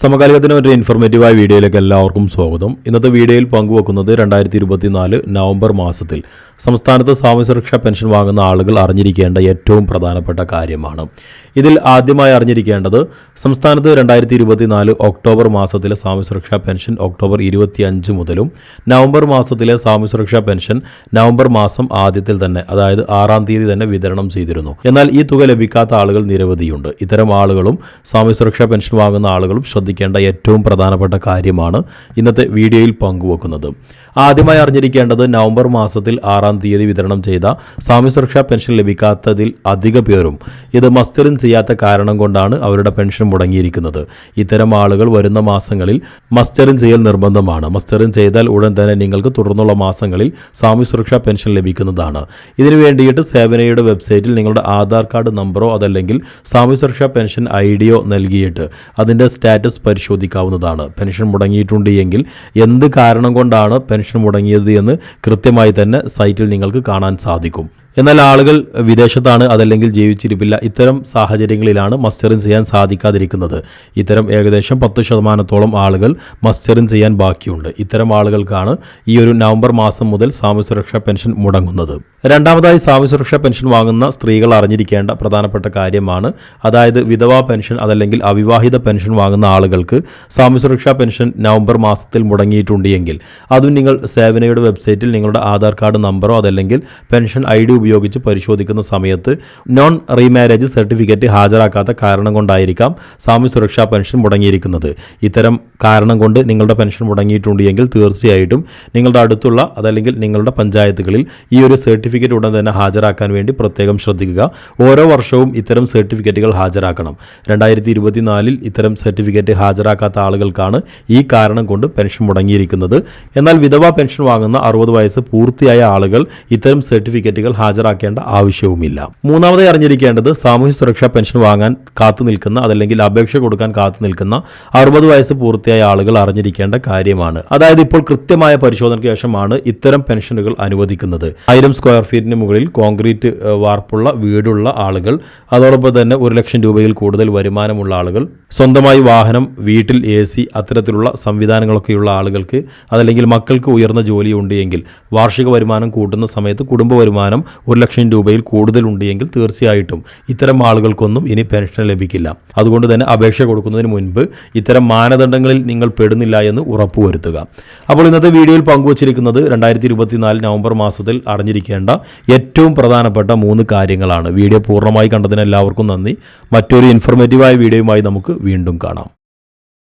സമകാലികത്തിന് ഒരു ഇൻഫോർമേറ്റീവായ വീഡിയോയിലേക്ക് എല്ലാവർക്കും സ്വാഗതം. ഇന്നത്തെ വീഡിയോയിൽ പങ്കുവെക്കുന്നത് രണ്ടായിരത്തി ഇരുപത്തിനാല് നവംബർ മാസത്തിൽ സംസ്ഥാനത്ത് സാമൂഹ്യ സുരക്ഷാ പെൻഷൻ വാങ്ങുന്ന ആളുകൾ അറിഞ്ഞിരിക്കേണ്ട ഏറ്റവും പ്രധാനപ്പെട്ട കാര്യമാണ്. ഇതിൽ ആദ്യമായി അറിഞ്ഞിരിക്കേണ്ടത് സംസ്ഥാനത്ത് രണ്ടായിരത്തി ഇരുപത്തിനാല് ഒക്ടോബർ മാസത്തിലെ സാമൂഹ്യ സുരക്ഷാ പെൻഷൻ ഒക്ടോബർ ഇരുപത്തിയഞ്ച് മുതലും നവംബർ മാസത്തിലെ സാമൂഹ്യ സുരക്ഷാ പെൻഷൻ നവംബർ മാസം ആദ്യത്തിൽ തന്നെ അതായത് ആറാം തീയതി തന്നെ വിതരണം ചെയ്തിരുന്നു. എന്നാൽ ഈ തുക ലഭിക്കാത്ത ആളുകൾ നിരവധിയുണ്ട്. ഇത്തരം ആളുകളും സാമൂഹ്യ സുരക്ഷാ പെൻഷൻ വാങ്ങുന്ന ആളുകളും ശ്രദ്ധിക്കേണ്ട ഏറ്റവും പ്രധാനപ്പെട്ട കാര്യമാണ് ഇന്നത്തെ വീഡിയോയിൽ പങ്കുവെക്കുന്നത്. ആദ്യമായി അറിഞ്ഞിരിക്കേണ്ടത് നവംബർ മാസത്തിൽ ആറാം തീയതി വിതരണം ചെയ്ത സ്വാമി സുരക്ഷാ പെൻഷൻ ലഭിക്കാത്തതിൽ അധിക പേരും ഇത് മസ്റ്ററിൻ ചെയ്യാത്ത കാരണം കൊണ്ടാണ് അവരുടെ പെൻഷൻ മുടങ്ങിയിരിക്കുന്നത്. ഇത്തരം ആളുകൾ വരുന്ന മാസങ്ങളിൽ മസ്റ്ററിൻ ചെയ്യൽ നിർബന്ധമാണ്. മസ്റ്ററിൻ ചെയ്താൽ ഉടൻ തന്നെ നിങ്ങൾക്ക് തുടർന്നുള്ള മാസങ്ങളിൽ സ്വാമി സുരക്ഷാ പെൻഷൻ ലഭിക്കുന്നതാണ്. ഇതിനു വേണ്ടിയിട്ട് സേവനയുടെ വെബ്സൈറ്റിൽ നിങ്ങളുടെ ആധാർ കാർഡ് നമ്പറോ അതല്ലെങ്കിൽ സ്വാമി സുരക്ഷാ പെൻഷൻ ഐ ഡിയോ നൽകിയിട്ട് അതിന്റെ സ്റ്റാറ്റസ് പരിശോധിക്കാവുന്നതാണ്. പെൻഷൻ മുടങ്ങിയിട്ടുണ്ട് എങ്കിൽ എന്ത് കാരണം കൊണ്ടാണ് പെൻഷൻ മുടങ്ങിയത് എന്ന് കൃത്യമായി തന്നെ സൈറ്റിൽ നിങ്ങൾക്ക് കാണാൻ സാധിക്കും. എന്നാൽ ആളുകൾ വിദേശത്താണ് അതല്ലെങ്കിൽ ജീവിച്ചിരിപ്പില്ല. ഇത്തരം സാഹചര്യങ്ങളിലാണ് മസ്റ്ററിൻ ചെയ്യാൻ സാധിക്കാതിരിക്കുന്നത്. ഇത്തരം ഏകദേശം പത്ത് ശതമാനത്തോളം ആളുകൾ മസ്റ്ററിൻ ചെയ്യാൻ ബാക്കിയുണ്ട്. ഇത്തരം ആളുകൾക്കാണ് ഈ ഒരു നവംബർ മാസം മുതൽ സാമൂഹ്യ സുരക്ഷാ പെൻഷൻ മുടങ്ങുന്നത്. രണ്ടാമതായി സാമൂഹ്യ സുരക്ഷാ പെൻഷൻ വാങ്ങുന്ന സ്ത്രീകൾ അറിഞ്ഞിരിക്കേണ്ട പ്രധാനപ്പെട്ട കാര്യമാണ്. അതായത് വിധവാ പെൻഷൻ അതല്ലെങ്കിൽ അവിവാഹിത പെൻഷൻ വാങ്ങുന്ന ആളുകൾക്ക് സാമൂഹ്യ സുരക്ഷാ പെൻഷൻ നവംബർ മാസത്തിൽ മുടങ്ങിയിട്ടുണ്ട് എങ്കിൽ അതും നിങ്ങൾ സേവനയുടെ വെബ്സൈറ്റിൽ നിങ്ങളുടെ ആധാർ കാർഡ് നമ്പറോ അതല്ലെങ്കിൽ പെൻഷൻ ഐ ഡി ഉപയോഗിച്ച് പരിശോധിക്കുന്ന സമയത്ത് നോൺ റീമാരേജ് സർട്ടിഫിക്കറ്റ് ഹാജരാക്കാത്ത കാരണം കൊണ്ടായിരിക്കാം സാമൂഹ്യ സുരക്ഷാ പെൻഷൻ മുടങ്ങിയിരിക്കുന്നത്. ഇത്തരം കാരണം കൊണ്ട് നിങ്ങളുടെ പെൻഷൻ മുടങ്ങിയിട്ടുണ്ട് എങ്കിൽ തീർച്ചയായിട്ടും നിങ്ങളുടെ അടുത്തുള്ള അതല്ലെങ്കിൽ നിങ്ങളുടെ പഞ്ചായത്തുകളിൽ ഈ ഒരു സർട്ടിഫിക്കറ്റ് ഉടൻ തന്നെ ഹാജരാക്കാൻ വേണ്ടി പ്രത്യേകം ശ്രദ്ധിക്കുക. ഓരോ വർഷവും ഇത്തരം സർട്ടിഫിക്കറ്റുകൾ ഹാജരാക്കണം. രണ്ടായിരത്തി ഇരുപത്തിനാലിൽ ഇത്തരം സർട്ടിഫിക്കറ്റ് ഹാജരാക്കാത്ത ആളുകൾക്കാണ് ഈ കാരണം കൊണ്ട് പെൻഷൻ മുടങ്ങിയിരിക്കുന്നത്. എന്നാൽ വിധവാ പെൻഷൻ വാങ്ങുന്ന അറുപത് വയസ്സ് പൂർത്തിയായ ആളുകൾ ഇത്തരം സർട്ടിഫിക്കറ്റുകൾ ഹാജരാക്കേണ്ട ആവശ്യവുമില്ല. മൂന്നാമതായി അറിഞ്ഞിരിക്കേണ്ടത് സാമൂഹ്യ സുരക്ഷാ പെൻഷൻ വാങ്ങാൻ കാത്തു നിൽക്കുന്ന അതല്ലെങ്കിൽ അപേക്ഷ കൊടുക്കാൻ കാത്തു നിൽക്കുന്ന അറുപത് വയസ്സ് പൂർത്തിയായ ആളുകൾ അറിഞ്ഞിരിക്കേണ്ട കാര്യമാണ്. അതായത് ഇപ്പോൾ കൃത്യമായ പരിശോധനയ്ക്ക് ശേഷമാണ് ഇത്തരം പെൻഷനുകൾ അനുവദിക്കുന്നത്. ആയിരം സ്ക്വയർ ഫീറ്റിന് മുകളിൽ കോൺക്രീറ്റ് വാർപ്പുള്ള വീടുള്ള ആളുകൾ അതോടൊപ്പം തന്നെ ഒരു ലക്ഷം രൂപയിൽ കൂടുതൽ വരുമാനമുള്ള ആളുകൾ സ്വന്തമായി വാഹനം വീട്ടിൽ എ സി അത്തരത്തിലുള്ള സംവിധാനങ്ങളൊക്കെയുള്ള ആളുകൾക്ക് അതല്ലെങ്കിൽ മക്കൾക്ക് ഉയർന്ന ജോലി എങ്കിൽ വാർഷിക വരുമാനം കൂട്ടുന്ന സമയത്ത് കുടുംബ വരുമാനം ഒരു ലക്ഷം രൂപയിൽ കൂടുതലുണ്ട് എങ്കിൽ തീർച്ചയായിട്ടും ഇത്തരം ആളുകൾക്കൊന്നും ഇനി പെൻഷൻ ലഭിക്കില്ല. അതുകൊണ്ട് തന്നെ അപേക്ഷ കൊടുക്കുന്നതിന് മുൻപ് ഇത്തരം മാനദണ്ഡങ്ങളിൽ നിങ്ങൾ പെടുന്നില്ല എന്ന് ഉറപ്പുവരുത്തുക. അപ്പോൾ ഇന്നത്തെ വീഡിയോയിൽ പങ്കുവച്ചിരിക്കുന്നത് രണ്ടായിരത്തി ഇരുപത്തിനാല് നവംബർ മാസത്തിൽ അറിഞ്ഞിരിക്കേണ്ട ഏറ്റവും പ്രധാനപ്പെട്ട മൂന്ന് കാര്യങ്ങളാണ്. വീഡിയോ പൂർണമായി കണ്ടതിന് എല്ലാവർക്കും നന്ദി. മറ്റൊരു ഇൻഫോർമേറ്റീവായ വീഡിയോയുമായി നമുക്ക് വീണ്ടും കാണാം.